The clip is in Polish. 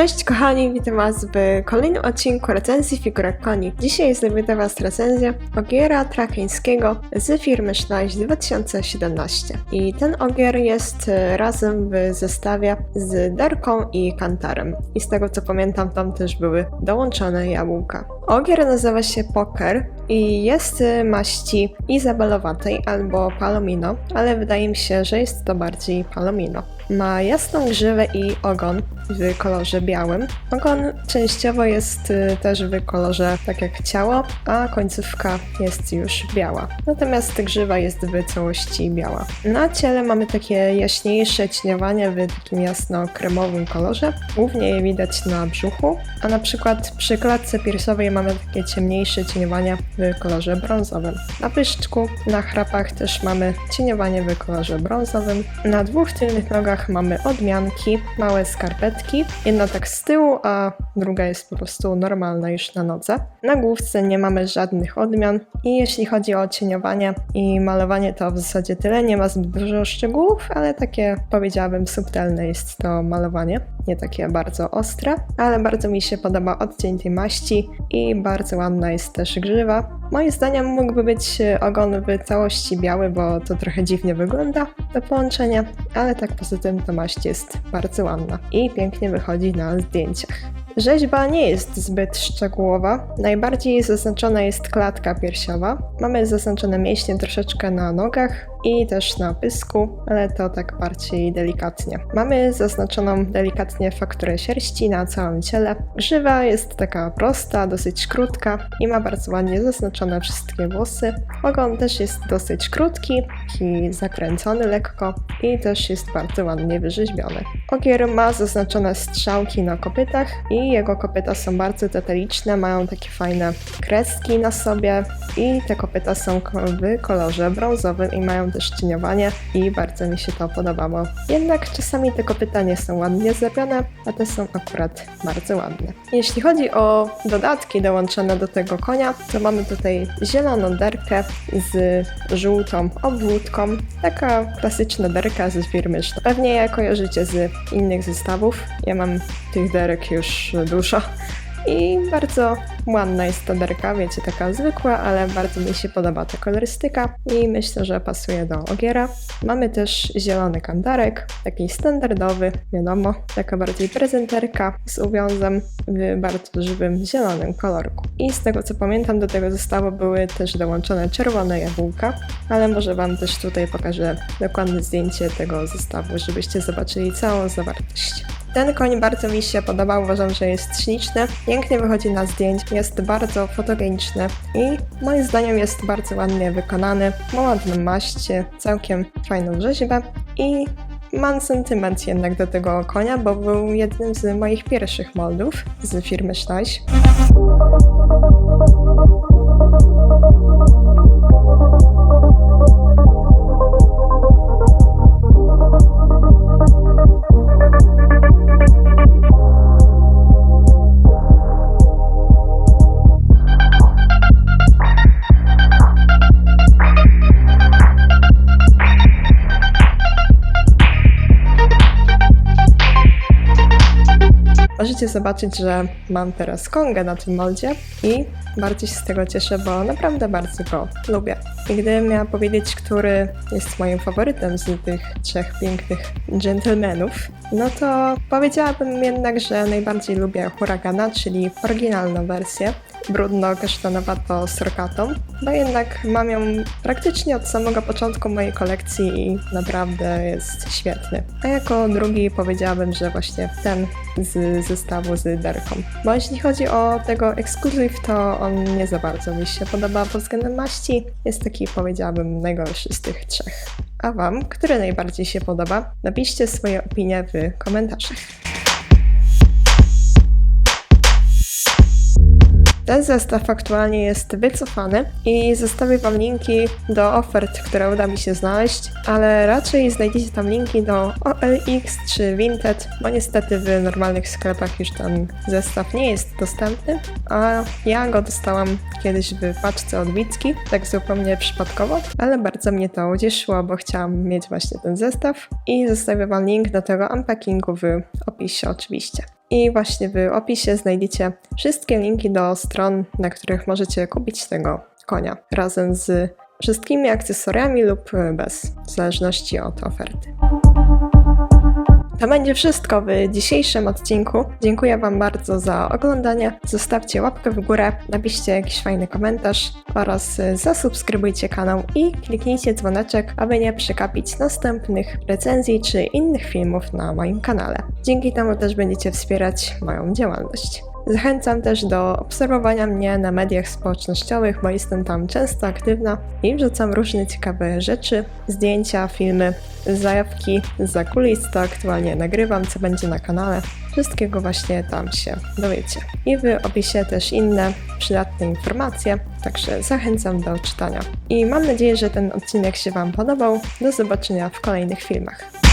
Cześć kochani, witam was w kolejnym odcinku recenzji figurek koni. Dzisiaj zrobię dla was recenzję ogiera trakeńskiego z firmy Schneich 2017. I ten ogier jest e, razem w zestawie z derką i kantarem. I z tego co pamiętam, tam też były dołączone jabłka. Ogier nazywa się Poker i jest e, maści izabelowatej albo palomino, ale wydaje mi się, że jest to bardziej palomino. Ma jasną grzywę i ogon w kolorze białym. Ogon częściowo jest y, też w kolorze tak jak ciało, a końcówka jest już biała. Natomiast grzywa jest w całości biała. Na ciele mamy takie jaśniejsze cieniowanie w takim jasno-kremowym kolorze. Głównie je widać na brzuchu, a na przykład przy klatce piersiowej mamy takie ciemniejsze cieniowania w kolorze brązowym. Na pyszczku, na chrapach też mamy cieniowanie w kolorze brązowym. Na dwóch tylnych nogach mamy odmianki, małe skarpetki, jedna tak z tyłu, a druga jest po prostu normalna już na nodze. Na główce nie mamy żadnych odmian i jeśli chodzi o cieniowanie i malowanie to w zasadzie tyle, nie ma zbyt dużo szczegółów, ale takie powiedziałabym subtelne jest to malowanie, nie takie bardzo ostre, ale bardzo mi się podoba odcień tej maści i bardzo ładna jest też grzywa. Moim zdaniem mógłby być ogon w całości biały, bo to trochę dziwnie wygląda do połączenia, ale tak poza tym ta maść jest bardzo ładna i pięknie wychodzi na zdjęciach. Rzeźba nie jest zbyt szczegółowa. Najbardziej zaznaczona jest klatka piersiowa. Mamy zaznaczone mięśnie troszeczkę na nogach i też na pysku, ale to tak bardziej delikatnie. Mamy zaznaczoną delikatnie fakturę sierści na całym ciele. Grzywa jest taka prosta, dosyć krótka i ma bardzo ładnie zaznaczone wszystkie włosy. Ogon też jest dosyć krótki, taki zakręcony lekko i też jest bardzo ładnie wyrzeźbiony. Ogier ma zaznaczone strzałki na kopytach i jego kopyta są bardzo detaliczne, mają takie fajne kreski na sobie i te kopyta są w kolorze brązowym i mają też cieniowanie i bardzo mi się to podobało. Jednak czasami te kopyta nie są ładnie zrobione, a te są akurat bardzo ładne. Jeśli chodzi o dodatki dołączone do tego konia, to mamy tutaj zieloną derkę z żółtą obwódką, taka klasyczna derka z firmy. Pewnie je kojarzycie z innych zestawów. Ja mam tych derek już dużo. I bardzo ładna jest ta derka, wiecie, taka zwykła, ale bardzo mi się podoba ta kolorystyka i myślę, że pasuje do ogiera. Mamy też zielony kandarek, taki standardowy, wiadomo, taka bardziej prezenterka z uwiązem w bardzo żywym zielonym kolorku. I z tego co pamiętam, do tego zestawu były też dołączone czerwone jabłka, ale może Wam też tutaj pokażę dokładne zdjęcie tego zestawu, żebyście zobaczyli całą zawartość. Ten koń bardzo mi się podobał, uważam, że jest śliczny, pięknie wychodzi na zdjęć, jest bardzo fotogeniczny i moim zdaniem jest bardzo ładnie wykonany, ma ładną maść, całkiem fajną rzeźbę i mam sentyment jednak do tego konia, bo był jednym z moich pierwszych moldów z firmy Schleich. Możecie zobaczyć, że mam teraz kongę na tym moldzie i bardzo się z tego cieszę, bo naprawdę bardzo go lubię. I gdybym miała powiedzieć, który jest moim faworytem z tych trzech pięknych gentlemanów, no to powiedziałabym jednak, że najbardziej lubię Huragana, czyli oryginalną wersję, brudno-kasztanowato-srokatą, bo jednak mam ją praktycznie od samego początku mojej kolekcji i naprawdę jest świetny. A jako drugi powiedziałabym, że właśnie ten z zestawu z derką. Bo jeśli chodzi o tego ekskluzyw, to on nie za bardzo mi się podoba pod względem maści. Jest taki, powiedziałabym, najgorszy z tych trzech. A Wam, który najbardziej się podoba? Napiszcie swoje opinie w komentarzach. Ten zestaw aktualnie jest wycofany i zostawię Wam linki do ofert, które uda mi się znaleźć, ale raczej znajdziecie tam linki do OLX czy Vinted, bo niestety w normalnych sklepach już ten zestaw nie jest dostępny, a ja go dostałam kiedyś w paczce od Wicki, tak zupełnie przypadkowo, ale bardzo mnie to ucieszyło, bo chciałam mieć właśnie ten zestaw i zostawię Wam link do tego unpackingu w opisie oczywiście. I właśnie w opisie znajdziecie wszystkie linki do stron, na których możecie kupić tego konia razem z wszystkimi akcesoriami lub bez, w zależności od oferty. To będzie wszystko w dzisiejszym odcinku. Dziękuję Wam bardzo za oglądanie. Zostawcie łapkę w górę, napiszcie jakiś fajny komentarz oraz y, zasubskrybujcie kanał i kliknijcie dzwoneczek, aby nie przekapić następnych recenzji czy innych filmów na moim kanale. Dzięki temu też będziecie wspierać moją działalność. Zachęcam też do obserwowania mnie na mediach społecznościowych, bo jestem tam często aktywna i wrzucam różne ciekawe rzeczy, zdjęcia, filmy, zajawki za kulis, to aktualnie nagrywam, co będzie na kanale. Wszystkiego właśnie tam się dowiecie. I w opisie też inne przydatne informacje, także zachęcam do czytania. I mam nadzieję, że ten odcinek się Wam podobał. Do zobaczenia w kolejnych filmach.